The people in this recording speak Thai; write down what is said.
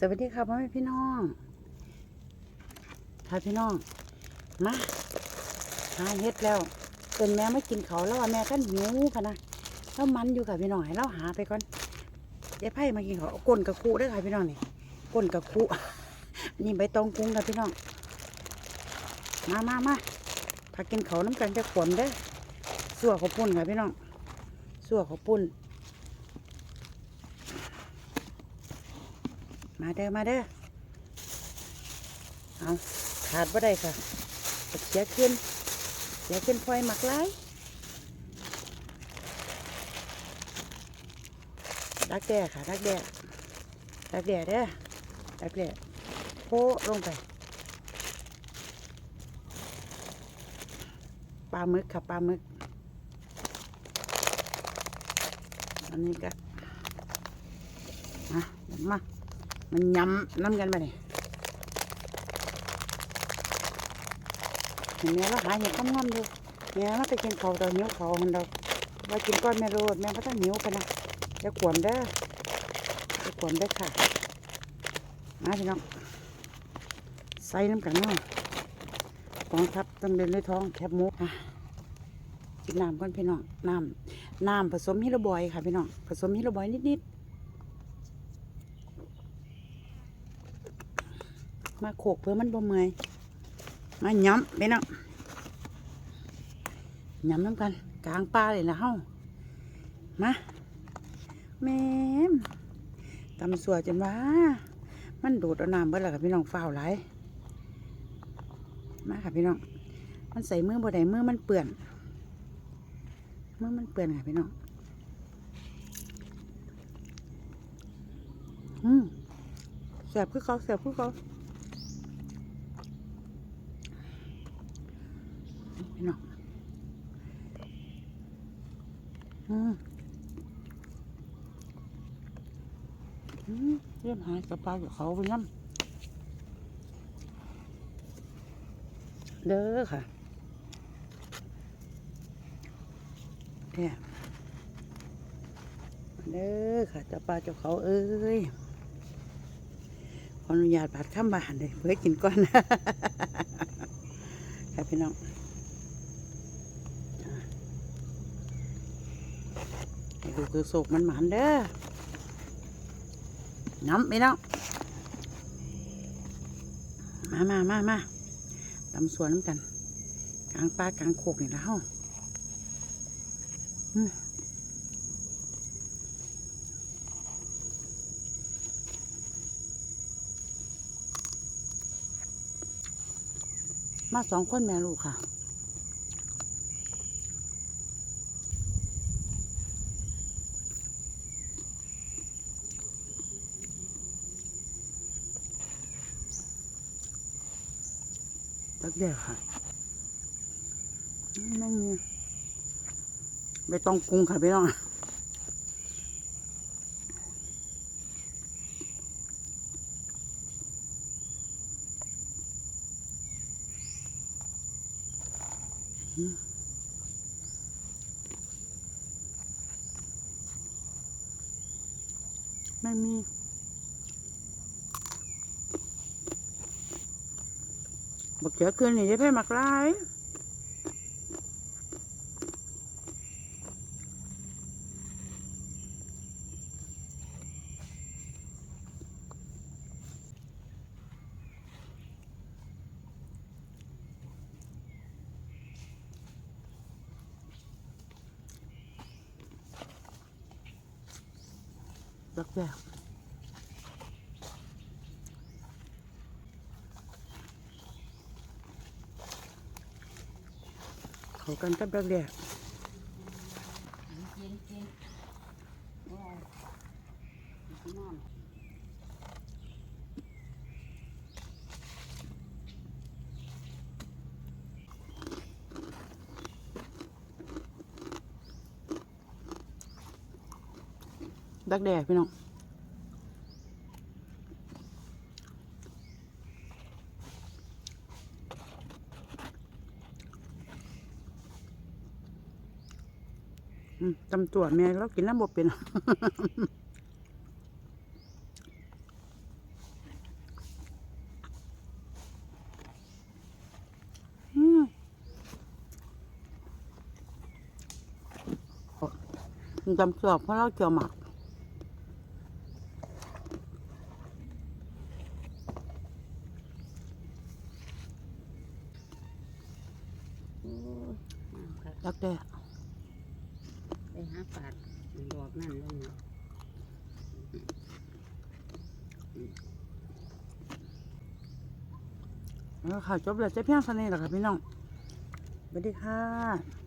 สวัสดีค่ะพ่อแม่พี่น้องค่ะพี่น้อง มาหาเฮ็ดแล้วเป็นแม่ไม่กินเขาแล้วว่าแม่ท่านหิวค่ะนะแล้วมันอยู่ค่ะพี่น้องให้เราหาไปก่อนยายไพ่มากินเขาก้นกระคุด้ค่ะพี่น้องนี่ก้นกระคุนี่ใบตองกุ้งค่ะพี่น้อง มามามาพากินเขาน้ำกันจะขวมเด้สั่วข้าวปุ้นค่ะพี่น้องสั่วข้าวปุ้น มาเด้อมาเด้อเอาขาดบ่ได้ค่ะเสียขึ้นเสียขึ้นพลอยหมักหลายดักแด่ค่ะดักแด่ดักแด่เด้อดักแด่โพลงไปปลาหมึกค่ะปลาหมึก อันนี้ก็มามา มันยำน้ำกันไปนี่เห็นไหมเราหาเห็ดงอมๆดูแม่เราไปกินเขาวตอนหิวเขาคนเราว่ากินก้อนแม่โรดแม่ก็ต้องหิวไปนนะจะขวนเด้จะขวนได้ค่ะมาพี่น้องใส่น้ำกันเนาะกองทัพต้องเดินด้วยท้องแคบมุกอะกินน้ำก่อนพี่น้องน้ำน้ำผสมฮิโรบอยค่ะพี่น้องผสมฮิโรบอยนิดๆ มาโขกเพื่อมันบ่เมื่อยมาย้ำไปเนาะย้ำน้ำกัน กลางป่าเลยนะเฮ้ามาแม่มตำสัวจนว่า มันโดดเอาน้ำเบิดแล้วค่ะพี่น้องฝ้าวไหลมาค่ะพี่น้อง มันใส่มือบ่ได้มือมันเปื่อนมือมันเปื่อนค่ะพี่น้องอืมแสบคือเขาแสบคือเขา พี่น้องอืมอืมเรื่องหายกระเป๋ากับเขาไปน้ำเด้อค่ะเนี่ยเด้อค่ะเจ้าปลาเจ้าเขาเอ้ยขออนุญาตบาดข้ามบานเลยเพื่อกินก่อนค่ะพี่น้อง ให้ ดูคือโศกมันหมันเด้อน้ำไปน้องมามามามาตำสวนน้ำกัน กลางป่ากลางโคกนี่ละเฮาอืมมาสองคนแม่ลูกค่ะ ตักแดดค่ะอืมแม่งมีใบตองกรุงค่ะพี่น้องไม่มี บักเขือคืนนี่จะเพ่มักร้ายบักแก เขากันกับบักแดกดักแดกพี่น้อง ตำตัวเม่เรากินน้ำบดเป็นจำตัวเพราะเราเกี่ยวหมักรักแด้ หาปาดดอกนั่นเลยนะแล้วค่ะจบแล้วจะเพียงเท่านี้แหรอค่ะพี่น้องสวัสดีค่ะ